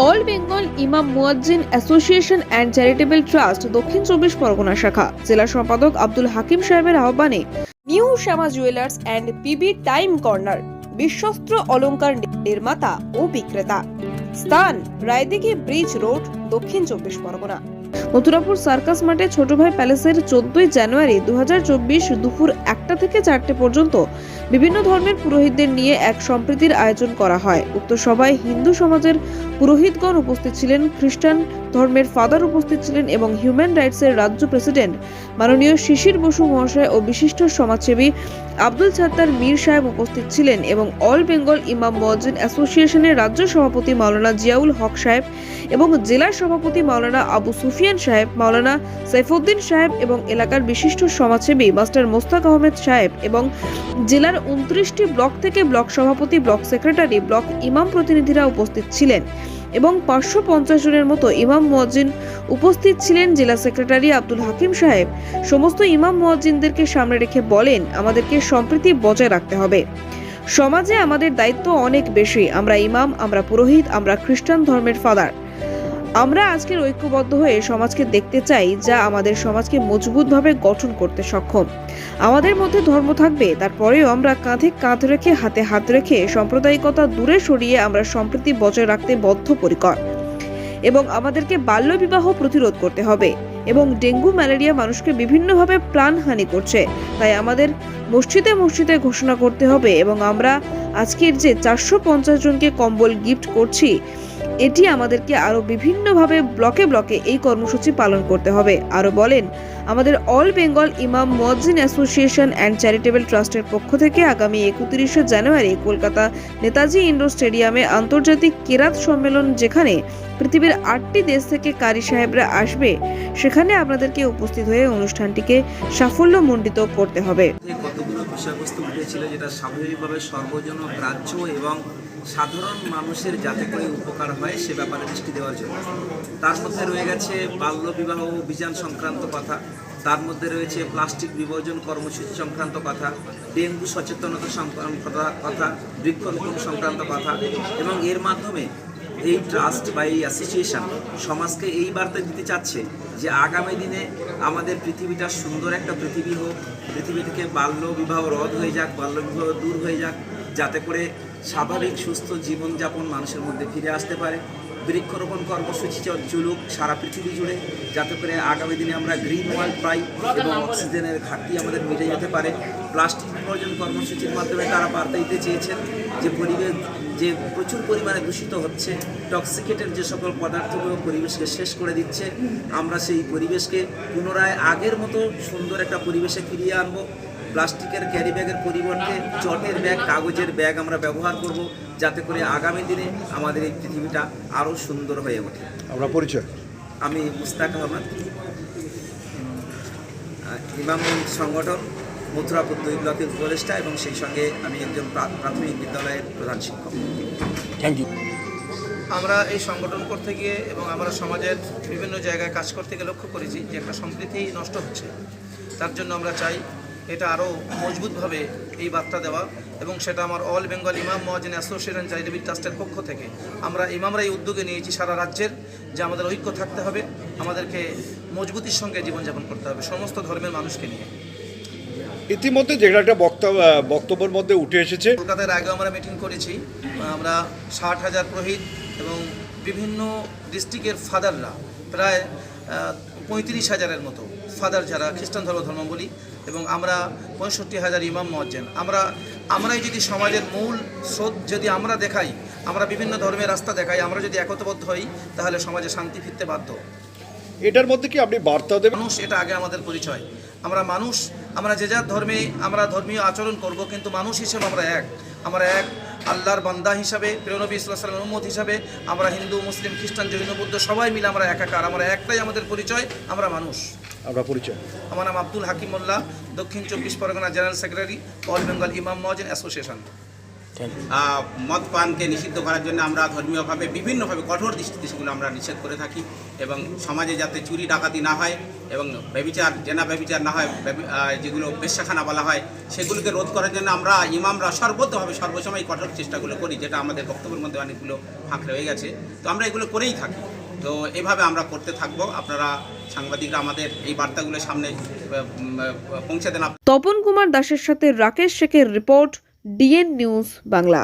All Bengal ইমাম মুয়াজ্জিন association and charitable trust দক্ষিণ চব্বিশ পরগনা শাখা জেলা সম্পাদক আব্দুল হাকিম সাহেবের আহ্বানে new Shyama jewellers and PB time corner বিশ্বস্ত্র অলঙ্কার নির্মাতা ও বিক্রেতা স্থান রায়দিঘি ব্রিজ রোড দক্ষিণ চব্বিশ পরগনা মথুরাপুর সার্কাস মাঠে ছোট ভাই প্যালেসের চোদ্দই জানুয়ারি দু দুপুর একটা থেকে চারটে পর্যন্ত বিভিন্ন ধর্মের পুরোহিতদের নিয়ে এক সম্প্রীতির আয়োজন করা হয়। উক্ত সভায় হিন্দু সমাজের পুরোহিতগণ উপস্থিত ছিলেন, খ্রিস্টান ধর্মের ফাদার উপস্থিত ছিলেন এবং হিউম্যান রাইটসের রাজ্য প্রেসিডেন্ট মাননীয় শিশির বসু মহাশয় ও বিশিষ্ট সমাজসেবী আব্দুল ছাত্তার, মীর সাহেব উপস্থিত ছিলেন এবং অল বেঙ্গল ইমাম মজ্জিন অ্যাসোসিয়েশনের রাজ্য সভাপতি মাওলানা জিয়াউল হক সাহেব এবং জেলার সভাপতি মাওলানা আবু সুফিয়ান সাহেব, মাওলানা সাইফুদ্দিন সাহেব এবং এলাকার বিশিষ্ট সমাজসেবী মাস্টার মোস্তাক আহমেদ সাহেব এবং জেলার উনত্রিশটি ব্লক থেকে ব্লক সভাপতি, ব্লক সেক্রেটারি, ব্লক ইমাম প্রতিনিধিরা উপস্থিত ছিলেন। এবং পাঁচশো পঞ্চাশ জনের মতো ইমাম মুয়াজ্জিন উপস্থিত ছিলেন জেলা সেক্রেটারি আব্দুল হাকিম সাহেব। সমস্ত ইমাম মুয়াজ্জিনদেরকে সামনে রেখে বলেন, আমাদেরকে সম্প্রীতি বজায় রাখতে হবে। সমাজে আমাদের দায়িত্ব অনেক বেশি। আমরা ইমাম, আমরা পুরোহিত, আমরা খ্রিস্টান ধর্মের ফাদার। আমরা আজকের ঐক্যবদ্ধ হয়ে সমাজকে দেখতে চাই, যা আমাদের সমাজকে মজবুতভাবে গঠন করতে সক্ষম। আমাদের মধ্যে ধর্ম থাকবে, তারপরেও আমরা কাঁধে কাঁধ রেখে, হাতে হাত রেখে সাম্প্রদায়িকতা দূরে সরিয়ে আমরা সম্প্রীতি বজায় রাখতে বদ্ধপরিকর। এবং আমাদেরকে বাল্যবিবাহ প্রতিরোধ করতে হবে। এবং ডেঙ্গু, ম্যালেরিয়া মানুষকে বিভিন্নভাবে প্রাণহানি করছে। তাই আমাদের মসজিদে মসজিদে ঘোষণা করতে হবে এবং আমরা আজকের যে চারশো পঞ্চাশ জনকে কম্বল গিফট করছি এটি আমাদেরকে আরও বিভিন্নভাবে ব্লকে ব্লকে এই কর্মসূচি পালন করতে হবে। আরও বলেন, আমাদের অল বেঙ্গল ইমাম মজিন অ্যাসোসিয়েশন অ্যান্ড চ্যারিটেবল ট্রাস্টের পক্ষ থেকে আগামী একত্রিশে জানুয়ারি কলকাতা নেতাজি ইন্ডোর স্টেডিয়ামে আন্তর্জাতিক কেরাত সম্মেলন যেখানে পৃথিবীর আটটি দেশ থেকে কারি সাহেবরা আসবে, সেখানে আপনাদেরকে উপস্থিত হয়ে অনুষ্ঠানটিকে সাফল্যমণ্ডিত করতে হবে। বিষয়বস্তু উঠেছিল যেটা স্বাভাবিকভাবে সর্বজন গ্রাহ্য এবং সাধারণ মানুষের যাতে করে উপকার হয় সে ব্যাপারে দৃষ্টি দেওয়ার জন্য। তার মধ্যে রয়ে গেছে বাল্যবিবাহ অভিযান সংক্রান্ত কথা, তার মধ্যে রয়েছে প্লাস্টিক বিবর্জন কর্মসূচি সংক্রান্ত কথা, ডেঙ্গু সচেতনতা সংক্রান্ত কথা, বৃক্ষরোপণ সংক্রান্ত কথা এবং এর মাধ্যমে এই ট্রাস্ট বা এই অ্যাসোসিয়েশন সমাজকে এই বার্তা দিতে চাচ্ছে যে আগামী দিনে আমাদের পৃথিবীটা সুন্দর একটা পৃথিবী হোক, পৃথিবী থেকে বাল্য বিবাহ রদ হয়ে যাক, বাল্য বিবাহ দূর হয়ে যাক, যাতে করে স্বাভাবিক সুস্থ জীবনযাপন মানুষের মধ্যে ফিরে আসতে পারে। বৃক্ষরোপণ কর্মসূচি চলুক সারা পৃথিবী জুড়ে, যাতে করে আগামী দিনে আমরা গ্রিন ওয়ার্ল্ড পাই এবং অক্সিজেনের ঘাটতি আমাদের মিটে যেতে পারে। প্লাস্টিক বিবর্জন কর্মসূচির মাধ্যমে তারা বার্তা দিতে চেয়েছেন যে পরিবেশ যে প্রচুর পরিমাণে দূষিত হচ্ছে টক্সিকেটের যে সকল পদার্থগুলো পরিবেশকে শেষ করে দিচ্ছে আমরা সেই পরিবেশকে পুনরায় আগের মতো সুন্দর একটা পরিবেশে ফিরিয়ে আনব। প্লাস্টিকের ক্যারি ব্যাগের পরিবর্তে চটের ব্যাগ কাগজের ব্যাগ আমরা ব্যবহার করব যাতে করে আগামী দিনে আমাদের এই পৃথিবীটা আরও সুন্দর হয়ে ওঠে। আমরা পরিচয়। আমি মুস্তাক আহমদ ইমাম সংগঠন। মথুরাপুর ব্লকের উপদেষ্টা এবং সেই সঙ্গে আমি একজন প্রাথমিক বিদ্যালয়ের প্রধান শিক্ষক। থ্যাংক ইউ আমরা এই সংগঠন করতে গিয়ে এবং আমরা সমাজের বিভিন্ন জায়গায় কাজ করতে গিয়ে লক্ষ্য করেছি যে একটা সম্প্রীতি নষ্ট হচ্ছে। তার জন্য আমরা চাই এটা আরও মজবুতভাবে এই বার্তা দেওয়া এবং সেটা আমার অল বেঙ্গল ইমাম মহাজিন অ্যাসোসিয়েশন চ্যারিটেবল ট্রাস্টের পক্ষ থেকে। আমরা ইমামরা এই উদ্যোগে নিয়েছি সারা রাজ্যের যে আমাদের ঐক্য থাকতে হবে আমাদেরকে মজবুতির সঙ্গে জীবনযাপন করতে হবে সমস্ত ধর্মের মানুষকে নিয়ে। ইতিমধ্যে যেটা একটা বক্তব্য বক্তব্যের মধ্যে উঠে এসেছে। কলকাতার আগে আমরা মিটিং করেছি। আমরা ষাট হাজার পুরোহিত এবং বিভিন্ন ডিস্ট্রিক্টের ফাদাররা প্রায় পঁয়ত্রিশ হাজারের মতো ফাদার যারা খ্রিস্টান ধর্ম ধর্মাবলী এবং আমরা পঁয়ষট্টি হাজার ইমাম মজ্জেন আমরা আমরাই যদি সমাজের মূল স্রোত যদি আমরা দেখাই আমরা বিভিন্ন ধর্মের রাস্তা দেখাই আমরা যদি একতাবদ্ধ হই তাহলে সমাজে শান্তি ফিরতে বাধ্য। এটার মধ্যে কি আপনি বার্তা দেবেন? মানুষ এটা আগে আমাদের পরিচয়। আমরা মানুষ আমরা যে যার ধর্মে আমরা ধর্মীয় আচরণ করব কিন্তু মানুষ হিসেবে আমরা এক। আমরা এক আল্লাহর বান্দা হিসাবে প্রেরণবী ইসলাম উম্মত হিসাবে আমরা হিন্দু মুসলিম খ্রিস্টান জৈন বৌদ্ধ সবাই মিলে আমরা একাকার। আমরা একটাই আমাদের পরিচয় আমরা মানুষ। আমরা পরিচয়। আমার নাম Abdul Hakim Molla Dakshin Chabbish Pargana general secretary all Bengal ইমাম মহাজেন অ্যাসোসিয়েশন। মদ পানকে নিষিদ্ধ করার জন্য আমরা ধর্মীয়ভাবে, বিভিন্নভাবে কঠোর দৃষ্টিতে সেগুলো আমরা নিষেধ করে থাকি এবং সমাজে যাতে চুরি, ডাকাতি না হয় এবং ব্যবিচার, জেনা ব্যবিচার না হয় যেগুলো বেশ্যাখানা বলা হয়, সেগুলোকে রোধ করার জন্য আমরা ইমামরা সর্বতভাবে সর্বসময় কঠোর চেষ্টাগুলো করি, যেটা আমাদের বক্তব্যের মধ্যে অনেকগুলো ফাঁক রয়ে গেছে। তো আমরা এগুলো করেই থাকি। তো এভাবে আমরা করতে থাকব। আপনারা সাংবাদিকরা আমাদের এই বার্তাগুলো সামনে পৌঁছে দেন। তপন কুমার দাসের সাথে রাকেশ শেখের রিপোর্ট ডিএন নিউজ বাংলা।